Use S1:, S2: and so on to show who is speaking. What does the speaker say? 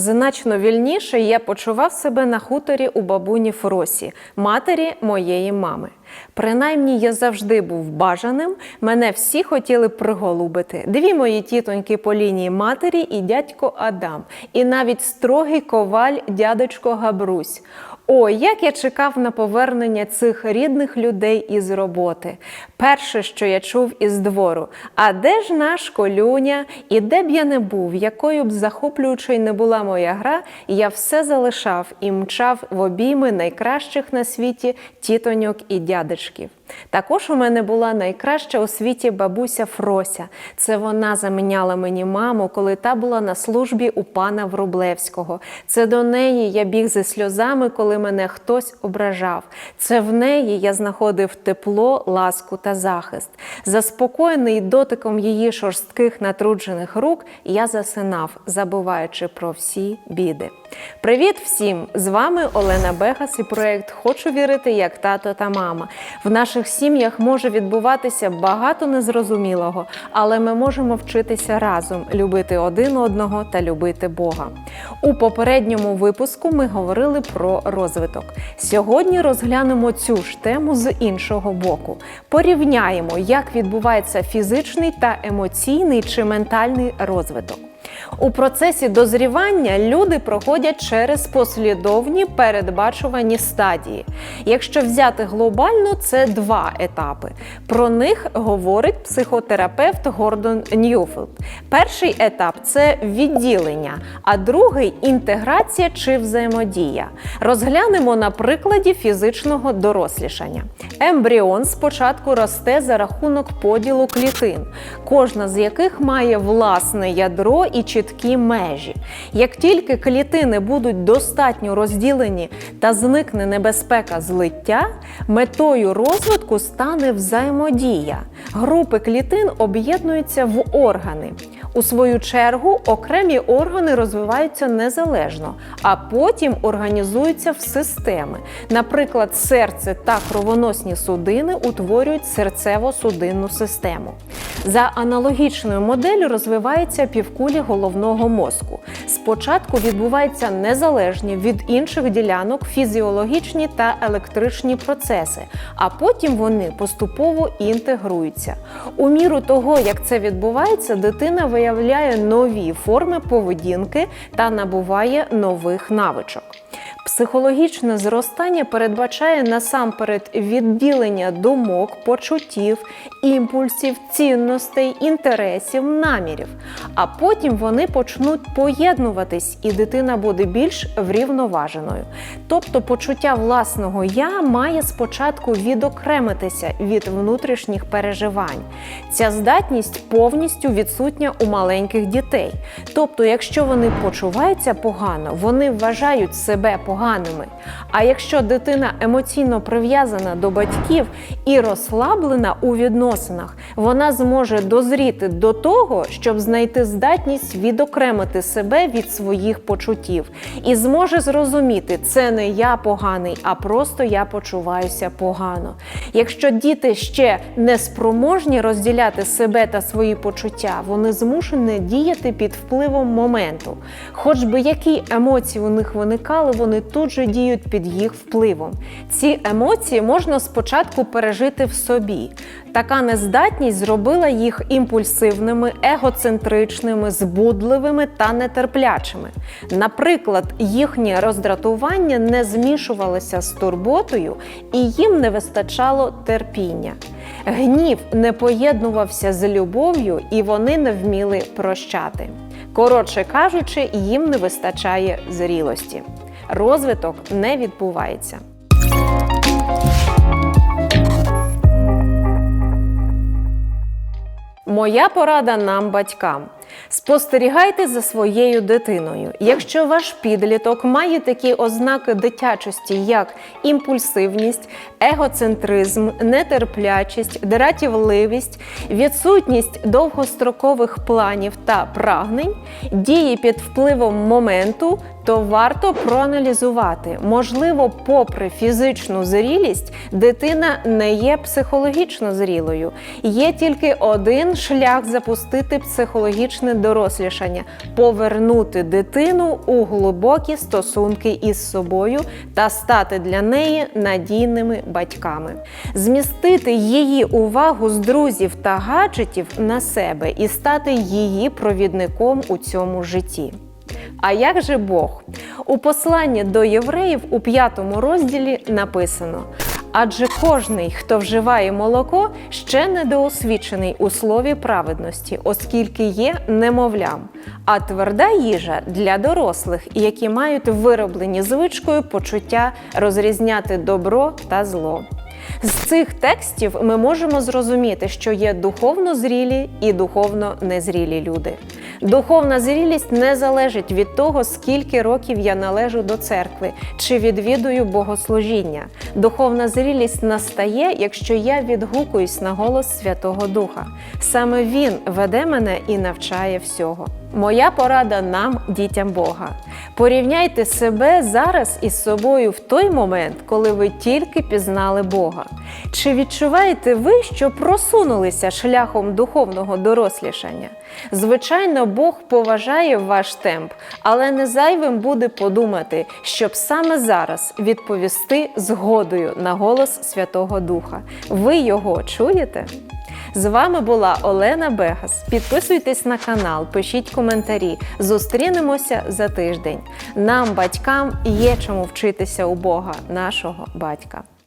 S1: Значно вільніше я почував себе на хуторі у бабуні Фросі, матері моєї мами. Принаймні я завжди був бажаним, мене всі хотіли приголубити. Дві мої тітоньки по лінії матері і дядько Адам, і навіть строгий коваль дядечко Габрусь. Ой, як я чекав на повернення цих рідних людей із роботи. Перше, що я чув із двору. А де ж наш колюня? І де б я не був, якою б захоплюючою не була моя гра, я все залишав і мчав в обійми найкращих на світі тітоньок і дядечків. Також у мене була найкраща у світі бабуся Фрося. Це вона заміняла мені маму, коли та була на службі у пана Врублевського. Це до неї я біг зі сльозами, коли мене хтось ображав. Це в неї я знаходив тепло, ласку та захист. Заспокоєний дотиком її шорстких натруджених рук, я засинав, забуваючи про всі біди. Привіт всім! З вами Олена Бегас і проект Хочу вірити як тато та мама. В наших сім'ях може відбуватися багато незрозумілого, але ми можемо вчитися разом любити один одного та любити Бога. У попередньому випуску ми говорили про розвиток. Сьогодні розглянемо цю ж тему з іншого боку. Порівняємо, як відбувається фізичний та емоційний чи ментальний розвиток. У процесі дозрівання люди проходять через послідовні передбачувані стадії. Якщо взяти глобально, це два етапи. Про них говорить психотерапевт Гордон Ньюфілд. Перший етап це відділення, а другий інтеграція чи взаємодія. Розглянемо на прикладі фізичного дорослішання. Ембріон спочатку росте за рахунок поділу клітин, кожна з яких має власне ядро і чіткі межі. Як тільки клітини будуть достатньо розділені та зникне небезпека злиття, метою розвитку стане взаємодія. Групи клітин об'єднуються в органи. У свою чергу окремі органи розвиваються незалежно, а потім організуються в системи. Наприклад, серце та кровоносні судини утворюють серцево-судинну систему. За аналогічною моделлю розвивається півкулі головного мозку. Спочатку відбуваються незалежні від інших ділянок фізіологічні та електричні процеси, а потім вони поступово інтегруються. У міру того, як це відбувається, дитина виявляє нові форми поведінки та набуває нових навичок. Психологічне зростання передбачає насамперед відділення думок, почуттів, імпульсів, цінностей, інтересів, намірів. А потім вони почнуть поєднуватись, і дитина буде більш врівноваженою. Тобто почуття власного я має спочатку відокремитися від внутрішніх переживань. Ця здатність повністю відсутня у маленьких дітей. Тобто, якщо вони почуваються погано, вони вважають себе поганими. А якщо дитина емоційно прив'язана до батьків і розслаблена у відносинах, вона зможе дозріти до того, щоб знайти здатність відокремити себе від своїх почуттів, і зможе зрозуміти, це не я поганий, а просто я почуваюся погано. Якщо діти ще не спроможні розділяти себе та свої почуття, вони змушені діяти під впливом моменту. Хоч би які емоції у них виникали, вони тут же діють під їх впливом. Ці емоції можна спочатку пережити в собі. Така нездатність зробила їх імпульсивними, егоцентричними, збудливими та нетерплячими. Наприклад, їхнє роздратування не змішувалося з турботою і їм не вистачало терпіння. Гнів не поєднувався з любов'ю, і вони не вміли прощати. Коротше кажучи, їм не вистачає зрілості. Розвиток не відбувається. Моя порада нам, батькам. Спостерігайте за своєю дитиною. Якщо ваш підліток має такі ознаки дитячості, як імпульсивність, егоцентризм, нетерплячість, дратівливість, відсутність довгострокових планів та прагнень, дії під впливом моменту, то варто проаналізувати. Можливо, попри фізичну зрілість, дитина не є психологічно зрілою. Є тільки один шлях запустити психологічне дорослішання повернути дитину у глибокі стосунки із собою та стати для неї надійними батьками, змістити її увагу з друзів та гаджетів на себе і стати її провідником у цьому житті. А як же Бог? У посланні до євреїв у п'ятому розділі написано: адже кожний, хто вживає молоко, ще недоосвічений у слові праведності, оскільки є немовлям, а тверда їжа для дорослих, які мають вироблені звичкою почуття розрізняти добро та зло. З цих текстів ми можемо зрозуміти, що є духовно зрілі і духовно незрілі люди. Духовна зрілість не залежить від того, скільки років я належу до церкви чи відвідую богослужіння. Духовна зрілість настає, якщо я відгукуюсь на голос Святого Духа. Саме Він веде мене і навчає всього. Моя порада нам, дітям Бога. Порівняйте себе зараз із собою в той момент, коли ви тільки пізнали Бога. Чи відчуваєте ви, що просунулися шляхом духовного дорослішання? Звичайно, Бог поважає ваш темп, але не зайвим буде подумати, щоб саме зараз відповісти згодою на голос Святого Духа. Ви його чуєте? З вами була Олена Бегас. Підписуйтесь на канал, пишіть коментарі. Зустрінемося за тиждень. Нам, батькам, є чому вчитися у Бога, нашого батька.